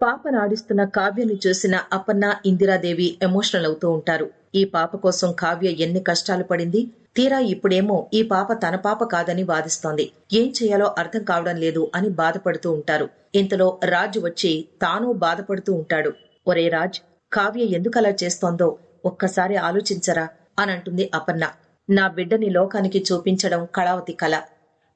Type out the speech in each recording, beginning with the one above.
పాపనాడిస్తున్న కావ్యను చూసిన అపన్న ఇందిరాదేవి ఎమోషనల్ అవుతూ ఉంటారు. ఈ పాప కోసం కావ్య ఎన్ని కష్టాలు పడింది? తీరా ఇప్పుడేమో ఈ పాప తన పాప కాదని వాదిస్తోంది. ఏం చేయాలో అర్థం కావడం లేదు అని బాధపడుతూ ఉంటారు. ఇంతలో రాజ్ వచ్చి తాను బాధపడుతూ ఉంటాడు. ఒరే రాజ్ కావ్య ఎందుకలా చేస్తోందో ఒక్కసారి ఆలోచించరా అని అంటుంది అపన్న నా బిడ్డని లోకానికి చూపించడం కళావతి కళ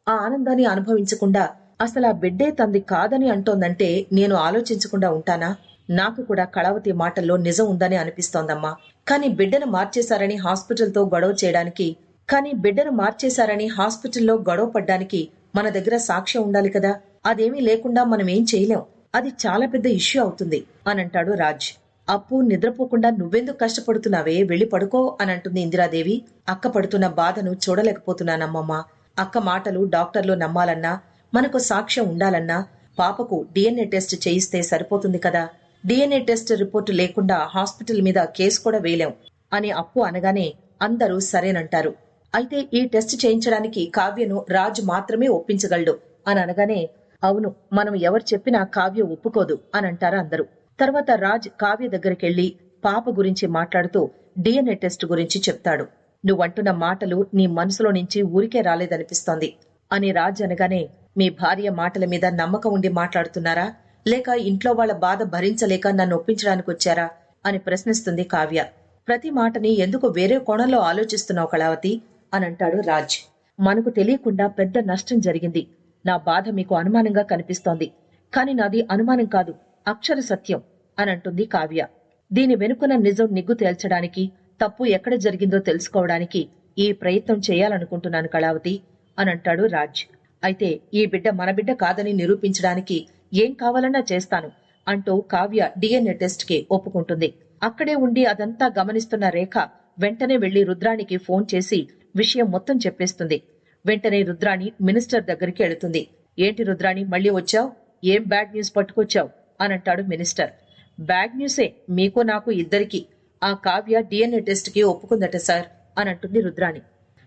ఆ ఆనందాన్ని అనుభవించకుండా అసలు ఆ బిడ్డే తంది కాదని అంటోందంటే నేను ఆలోచించకుండా ఉంటానా? నాకు కూడా కళావతి మాటల్లో నిజం ఉందని అనిపిస్తోందమ్మా. కానీ బిడ్డను మార్చేశారని హాస్పిటల్తో గొడవ చేయడానికి కానీ బిడ్డను మార్చేశారని హాస్పిటల్లో గొడవ పడ్డానికి మన దగ్గర సాక్ష్యం ఉండాలి కదా? అదేమీ లేకుండా మనం ఏం చేయలేం? అది చాలా పెద్ద ఇష్యూ అవుతుంది అని అంటాడు రాజ్. అప్పు నిద్రపోకుండా నువ్వెందుకు కష్టపడుతున్నావే? వెళ్ళి పడుకో అని అంటుంది ఇందిరాదేవి. అక్క పడుతున్న బాధను చూడలేకపోతున్నానమ్మమ్మా. అక్క మాటలు డాక్టర్లు నమ్మాలన్నా మనకు సాక్ష్యం ఉండాలన్నా పాపకు డిఎన్ఏ టెస్ట్ చేయిస్తే సరిపోతుంది కదా? డిఎన్ఏ టెస్ట్ రిపోర్టు లేకుండా హాస్పిటల్ మీద కేసు కూడా వేయలేం అని అప్పు అనగానే అందరూ సరేనంటారు. అయితే ఈ టెస్ట్ చేయించడానికి కావ్యను రాజు మాత్రమే ఒప్పించగలడు అని అనగానే అవును మనం ఎవరు చెప్పినా కావ్య ఒప్పుకోదు అని అంటారు అందరూ. తర్వాత రాజ్ కావ్య దగ్గరికెళ్ళి పాప గురించి మాట్లాడుతూ డిఎన్ఏ టెస్ట్ గురించి చెప్తాడు. నువ్వంటున్న మాటలు నీ మనసులో నుంచి ఊరికే రాలేదనిపిస్తోంది అని రాజ్ అనగానే మీ భార్య మాటల మీద నమ్మకం ఉండి మాట్లాడుతున్నారా? లేక ఇంట్లో వాళ్ళ బాధ భరించలేక నన్ను ఒప్పించడానికి వచ్చారా? అని ప్రశ్నిస్తుంది కావ్య. ప్రతి మాటని ఎందుకు వేరే కోణంలో ఆలోచిస్తున్నావు కళావతి? అని అంటాడు రాజ్. మనకు తెలియకుండా పెద్ద నష్టం జరిగింది. నా బాధ మీకు అనుమానంగా కనిపిస్తోంది. కాని నాది అనుమానం కాదు. అక్షర సత్యం. అని అంటుంది కావ్య. దీని వెనుకున్న నిజం నిగ్గు తేల్చడానికి తప్పు ఎక్కడ జరిగిందో తెలుసుకోవడానికి ఈ ప్రయత్నం చేయాలనుకుంటున్నాను కళావతి అని అంటాడు రాజ్. అయితే ఈ బిడ్డ మన బిడ్డ కాదని నిరూపించడానికి ఏం కావాలన్నా చేస్తాను అంటూ కావ్య డిఎన్ఏ టెస్ట్కి ఒప్పుకుంటుంది. అక్కడే ఉండి అదంతా గమనిస్తున్న రేఖ వెంటనే వెళ్ళి రుద్రానికి ఫోన్ చేసి విషయం మొత్తం చెప్పేస్తుంది. వెంటనే రుద్రాణి మినిస్టర్ దగ్గరికి వెళుతుంది. ఏంటి రుద్రాణి మళ్ళీ వచ్చావు? ఏం బ్యాడ్ న్యూస్ పట్టుకొచ్చావు? అని అంటాడు మినిస్టర్. బ్యాడ్ న్యూసే మీకు నాకు ఇద్దరికి. ఆ కావ్య డిఎన్ఏ టెస్ట్కి ఒప్పుకుందట సార్ అని అంటుంది రుద్రాణి.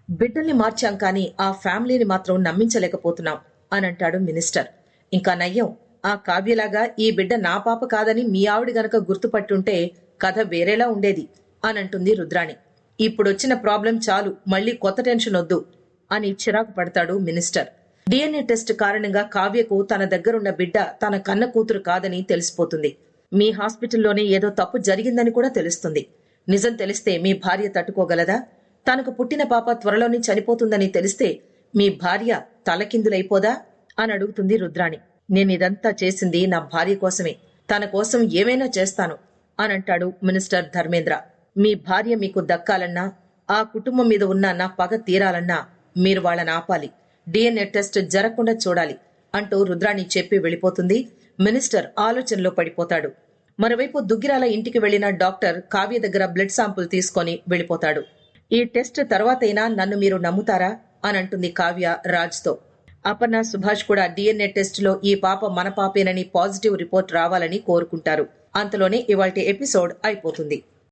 బిడ్డల్ని మార్చాం కానీ ఆ ఫ్యామిలీని మాత్రం నమ్మించలేకపోతున్నాం అని అంటాడు మినిస్టర్. ఇంకా నయ్యం ఆ కావ్యలాగా ఈ బిడ్డ నా పాప కాదని మీ ఆవిడ గనక గుర్తుపట్టుంటే కథ వేరేలా ఉండేది అని అంటుంది రుద్రాణి. ఇప్పుడొచ్చిన ప్రాబ్లం చాలు మళ్ళీ కొత్త టెన్షన్ వద్దు అని చిరాకు పడతాడు మినిస్టర్. డిఎన్ఏ టెస్ట్ కారణంగా కావ్యకు తన దగ్గరున్న బిడ్డ తన కన్న కూతురు కాదని తెలిసిపోతుంది. మీ హాస్పిటల్లోనే ఏదో తప్పు జరిగిందని కూడా తెలుస్తుంది. నిజం తెలిస్తే మీ భార్య తట్టుకోగలదా? తనకు పుట్టిన పాప త్వరలోనే చనిపోతుందని తెలిస్తే మీ భార్య తలకిందులైపోదా? అని అడుగుతుంది రుద్రాణి. నేను ఇదంతా చేసింది నా భార్య కోసమే. తన కోసం ఏమైనా చేస్తాను అని అంటాడు మినిస్టర్ ధర్మేంద్ర. మీ భార్య మీకు దక్కాలన్నా ఆ కుటుంబం మీద ఉన్న నా పగ తీరాలన్నా మీరు వాళ్ళని ఆపాలి. డిఎన్ఏ టెస్ట్ జరగకుండా చూడాలి అంటూ రుద్రాణి చెప్పి వెళ్ళిపోతుంది. మినిస్టర్ ఆలోచనలో పడిపోతాడు. మరోవైపు దుగ్గిరాల ఇంటికి వెళ్ళిన డాక్టర్ కావ్య దగ్గర బ్లడ్ శాంపుల్ తీసుకొని వెళ్ళిపోతాడు. ఈ టెస్ట్ తర్వాతైనా నన్ను మీరు నమ్ముతారా? అని అంటుంది కావ్య రాజ్తో. అపర్ణ సుభాష్ కూడా డిఎన్ఏ టెస్ట్లో ఈ పాప మన పాపేనని పాజిటివ్ రిపోర్ట్ రావాలని కోరుకుంటారు. అంతలోనే ఇవాల్టి ఎపిసోడ్ అయిపోతుంది.